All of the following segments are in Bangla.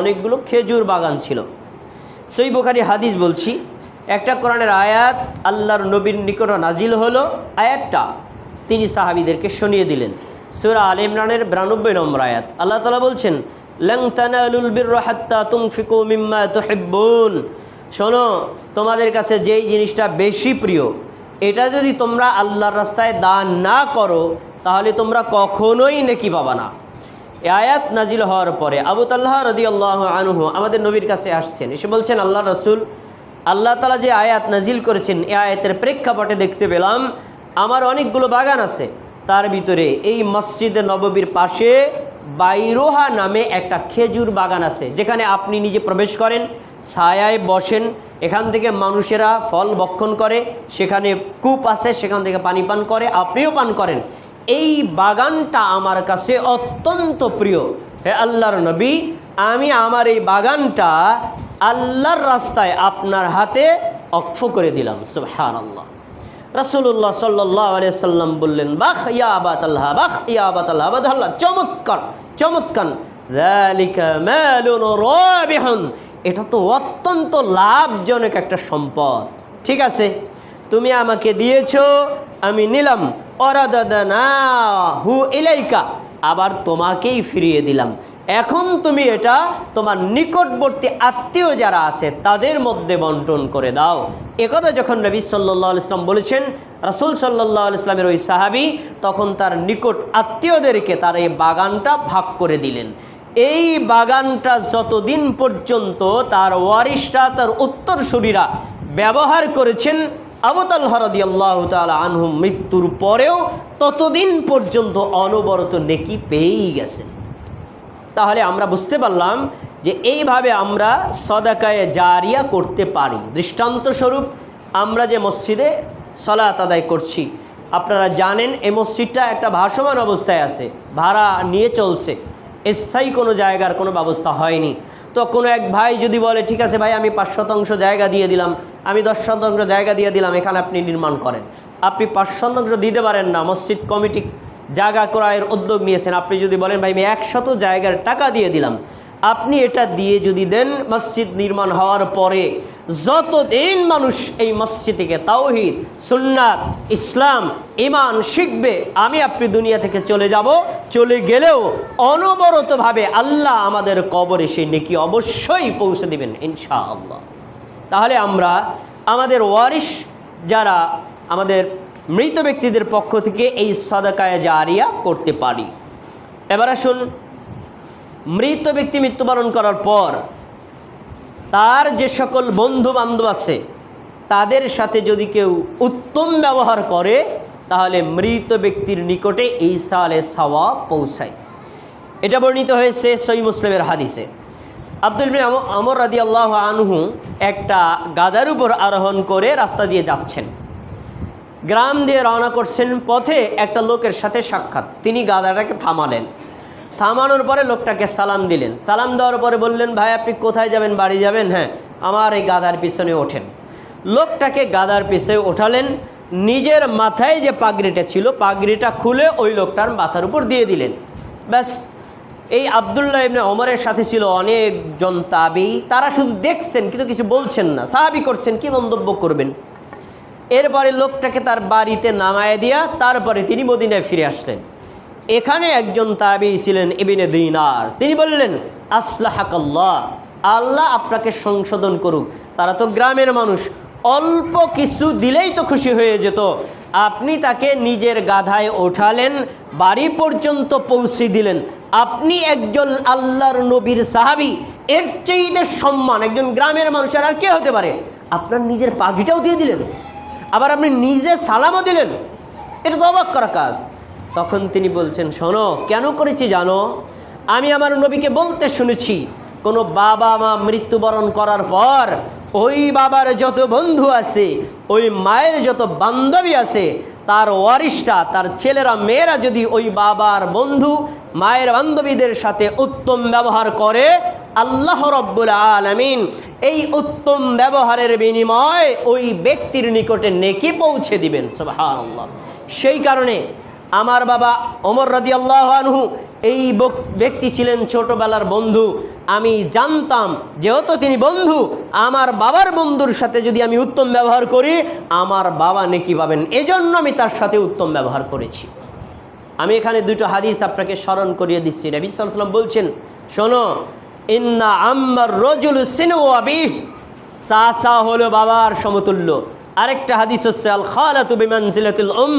অনেকগুলো খেজুর বাগান ছিল। সেই বোখারি হাদিস বলছি, একটা কোরআনের আয়াত আল্লাহর নবীর নিকট নাজিল হলো। আয়াতটা তিনি সাহাবিদেরকে শুনিয়ে দিলেন। সুরা আল ইমরানের বিরানব্বই নম্বর আয়াত। আল্লাহ তালা বলছেন শোনো, তোমাদের কাছে যেই জিনিসটা বেশি প্রিয়, এটা যদি তোমরা আল্লাহর রাস্তায় দান না করো, তাহলে তোমরা কখনোই নেকি পাবা না। আয়াত নাজিল হওয়ার পরে আবু তাল্লাহ রদি আল্লাহ আনুহু আমাদের নবীর কাছে আসছেন। এসে বলছেন আল্লাহ রসুল, আল্লাহ তালা যে আয়াত নাজিল করেছেন, এ আয়াতের প্রেক্ষাপটে দেখতে পেলাম, আমার অনেকগুলো বাগান আছে। তার ভিতরে এই মসজিদে নববীর পাশে বাইরোহা নামে একটা খেজুর বাগান আছে, যেখানে আপনি নিজে প্রবেশ করেন, ছায়ায় বসেন, এখান থেকে মানুষেরা ফল বক্ষণ করে, সেখানে কূপ আছে, সেখান থেকে পানি পান করে, আপনিও পান করেন। এই বাগানটা আমার কাছে অত্যন্ত প্রিয়। হে আল্লাহর নবী, আমি আমার এই বাগানটা আল্লাহর রাস্তায় আপনার হাতে অক্ষ করে দিলাম। সুহান আল্লাহ রসুল্লাহ সাল্লাহ সাল্লাম বললেন, বাহ, ইয়া আবাত আল্লাহ, বাহ, ইয়া আবাত আল্লাহ। আবাদ আল্লাহ, চমৎকার চমৎকার। এটা তো অত্যন্ত লাভজনক একটা সম্পদ। ঠিক আছে? তুমি আমাকে দিয়েছ, আমি নিলাম। হু ইলাইকা। আবার তোমাকেই ফিরিয়ে দিলাম। এখন তুমি এটা তোমার নিকটবর্তী আত্মীয় যারা আছে, তাদের মধ্যে বন্টন করে দাও। একথা যখন নবী সাল্লাহ ইসলাম বলেছেন, রাসুল সাল্লাহ ইসলামের ওই সাহাবি তখন তার নিকট আত্মীয়দেরকে তার এই বাগানটা ভাগ করে দিলেন। এই বাগানটা যতদিন পর্যন্ত তার ওয়ারিশরা, তার উত্তরসূরিরা ব্যবহার করেছেন আবতাল হরদি আল্লাহ তালা আনহুম মৃত্যুর পরেও ততদিন পর্যন্ত অনবরত নেকি পেয়েই গেছেন তাহলে আমরা বুঝতে পারলাম যে এইভাবে আমরা সদাকায়ে জারিয়া করতে পারি। দৃষ্টান্তস্বরূপ আমরা যে মসজিদে সলাত আদায় করছি, আপনারা জানেন এই মসজিদটা একটা ভাসমান অবস্থায় আছে, ভাড়া নিয়ে চলছে, স্থায়ী কোনো জায়গার কোনো ব্যবস্থা হয়নি। তো কোনো এক ভাই যদি বলে, ঠিক আছে ভাই, আমি পাঁচ শতাংশ জায়গা দিয়ে দিলাম। আমি দশ শতাংশ জায়গা দিয়ে দিলাম, এখানে আপনি নির্মাণ করেন। আপনি পাঁচ শতাংশ দিতে পারেন না, মসজিদ কমিটি জায়গা ক্রয়ের উদ্যোগ নিয়েছেন। আপনি যদি বলেন, ভাই, আমি একশত জায়গার টাকা দিয়ে দিলাম। আপনি এটা দিয়ে যদি দেন, মসজিদ নির্মাণ হওয়ার পরে যতদিন মানুষ এই মসজিদ থেকে তাওহিদ, সুন্নাত, ইসলাম ইমান শিখবে, আমি আপনি দুনিয়া থেকে চলে যাব। চলে গেলেও অনবরতভাবে আল্লাহ আমাদের কবরে সেই নেকি অবশ্যই পৌঁছে দিবেন, ইনশাআল্লাহ। তাহলে আমরা আমাদের ওয়ারিশ যারা আমাদের মৃত ব্যক্তিদের পক্ষ থেকে এই সদাকায় জারিয়া করতে পারি। এবার আসুন, মৃত ব্যক্তি মৃত্যুবরণ করার পর তার যে সকল বন্ধু বান্ধব আছে, তাদের সাথে যদি কেউ উত্তম ব্যবহার করে, তাহলে মৃত ব্যক্তির নিকটে এই সালে সাওয়া পৌঁছায়। এটা বর্ণিত হয়েছে সই মুসলিমের হাদিসে। আব্দুল বিন আম- আমর রাদি আল্লাহ আনহু একটা গাদার উপর আরোহণ করে রাস্তা দিয়ে যাচ্ছেন। গ্রাম দিয়ে রওনা করছেন পথে একটা লোকের সাথে সাক্ষাৎ। তিনি গাদাটাকে থামালেন। থামানোর পরে লোকটাকে সালাম দিলেন। সালাম দেওয়ার পরে বললেন, ভাই, আপনি কোথায় যাবেন, বাড়ি যাবেন? হ্যাঁ আমার এই গাদার পিছনে ওঠেন। লোকটাকে গাদার পিছনে ওঠালেন। নিজের মাথায় যে পাগড়িটা ছিল, পাগড়িটা খুলে ওই লোকটার মাথার উপর দিয়ে দিলেন। ব্যাস, এই আবদুল্লাহ ইবনে অমরের সাথে ছিল অনেকজন তাবি। তারা শুধু দেখছেন, কিন্তু কিছু বলছেন না। সাহাবি করছেন, কি মন্তব্য করবেন? এরপরে লোকটাকে তার বাড়িতে নামায় দিয়া তারপরে তিনি মদিনায় ফিরে আসলেন। এখানে একজন তাবি ছিলেন ইবিনে দিনার। তিনি বললেন, আসলাহাকাল্লাহ, আল্লাহ আপনাকে সংশোধন করুক। তারা তো গ্রামের মানুষ। অল্প কিছু দিলেই তো খুশি হয়ে যেত। আপনি তাকে নিজের গাধায় ওঠালেন, বাড়ি পর্যন্ত পৌঁছে দিলেন। আপনি একজন আল্লাহর নবীর সাহাবি। এর চেয়ে সম্মান একজন গ্রামের মানুষের আর কে হতে পারে? আপনার নিজের পাখিটাও দিয়ে দিলেন। আবার আপনি নিজে সালামও দিলেন। এটা তো অবাক করা কাজ। তখন তিনি বলছেন, শোনো, কেন করেছি জানো? আমি আমার নবীকে বলতে শুনেছি, কোনো বাবা মা মৃত্যুবরণ করার পর ওই বাবার যত বন্ধু আছে, ওই মায়ের যত বান্ধবী আছে, তার ওয়ারিশটা, তার ছেলেরা, মেয়েরা যদি ওই বাবার বন্ধু, মায়ের বান্ধবীদের সাথে উত্তম ব্যবহার করে, আল্লাহ রব্বুল আলমিন এই উত্তম ব্যবহারের বিনিময় ওই ব্যক্তির নিকটে নেকি পৌঁছে দিবেন, সুবহানাল্লাহ। সেই কারণে আমার বাবা অমর আল্লাহ আনহু, এই ব্যক্তি ছিলেন ছোটবেলার বন্ধু। আমি জানতাম, যেহেতু তিনি বন্ধু, আমার বাবার বন্ধুর সাথে যদি আমি উত্তম ব্যবহার করি, আমার বাবা নেকি পাবেন। এজন্য আমি তার সাথে উত্তম ব্যবহার করেছি। আমি এখানে দুটো হাদিস আপনাকে স্মরণ করিয়ে দিচ্ছি। নবী বলছেন, শোনো, ইন্না আম্মার রজুল সিনু আবি সাসা হলো বাবার সমতুল্য। আরেকটা হাদিস হচ্ছে আল খালাতু বিমানজিলাতুল উম।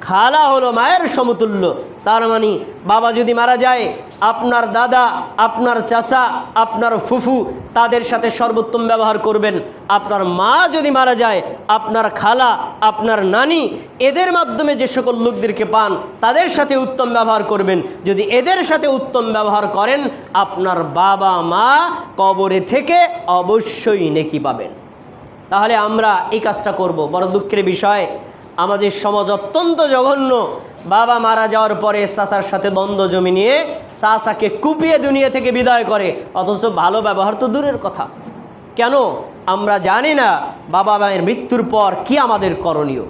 খালা হলো মায়ের সমতুল্য। তার মানে বাবা যদি মারা যায়, আপনার দাদা, আপনার চাচা, আপনার ফুফু তাদের সাথে সর্বোত্তম ব্যবহার করবেন। আপনার মা যদি মারা যায়, আপনার খালা, আপনার নানি, এদের মাধ্যমে যে সকল লোকদেরকে পান, তাদের সাথে উত্তম ব্যবহার করবেন। যদি এদের সাথে উত্তম ব্যবহার করেন, আপনার বাবা, মা কবরে থেকে অবশ্যই নেকি পাবেন। তাহলে আমরা এই কাজটা করব। বড় দুঃখের বিষয় আমাদের সমাজ অত্যন্ত জঘন্য। বাবা মারা যাওয়ার পরে চাচার সাথে দ্বন্দ্ব জমি নিয়ে চাচাকে কুপিয়ে দুনিয়া থেকে বিদায় করে। অথচ ভালো ব্যবহার তো দূরের কথা। কেন? আমরা জানি না বাবা মায়ের মৃত্যুর পর কি আমাদের করণীয়।